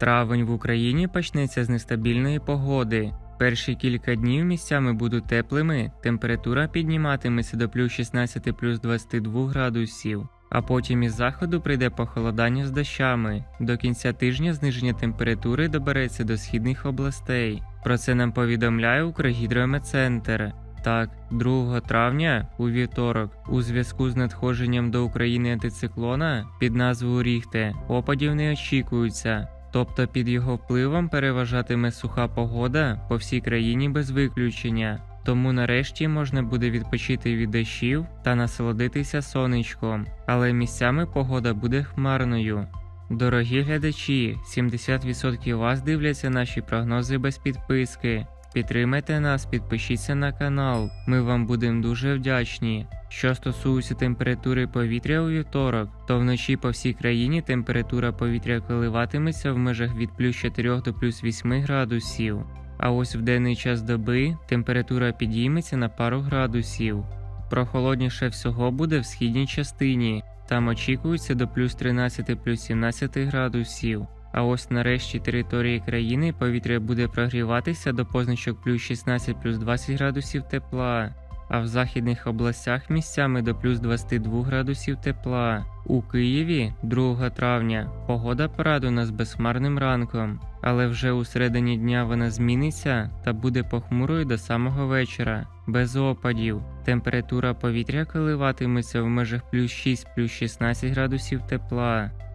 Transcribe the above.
Травень в Україні почнеться з нестабільної погоди. Перші кілька днів місцями будуть теплими, температура підніматиметься до плюс 16 плюс 22 градусів. А потім із заходу прийде похолодання з дощами. До кінця тижня зниження температури добереться до східних областей. Про це нам повідомляє Укргідрометцентр. Так, 2 травня у вівторок, у зв'язку з надходженням до України антициклона під назвою Ріхте опадів не очікується. Тобто під його впливом переважатиме суха погода по всій країні без виключення. Тому нарешті можна буде відпочити від дощів та насолодитися сонечком, але місцями погода буде хмарною. Дорогі глядачі, 70% вас дивляться наші прогнози без підписки. Підтримайте нас, підпишіться на канал. Ми вам будемо дуже вдячні. Що стосується температури повітря у вівторок, то вночі по всій країні температура повітря коливатиметься в межах від плюс 4 до плюс 8 градусів. А ось в денний час доби температура підійметься на пару градусів. Прохолодніше всього буде в східній частині. Там очікується до плюс 13 плюс 17 градусів. А ось на решті території країни повітря буде прогріватися до позначок плюс 16 плюс 20 градусів тепла, а в західних областях місцями до плюс 22 градусів тепла. У Києві 2 травня погода порадує нас безхмарним ранком, але вже у середині дня вона зміниться та буде похмурою до самого вечора, без опадів. Температура повітря коливатиметься в межах плюс 6 плюс 16 градусів тепла.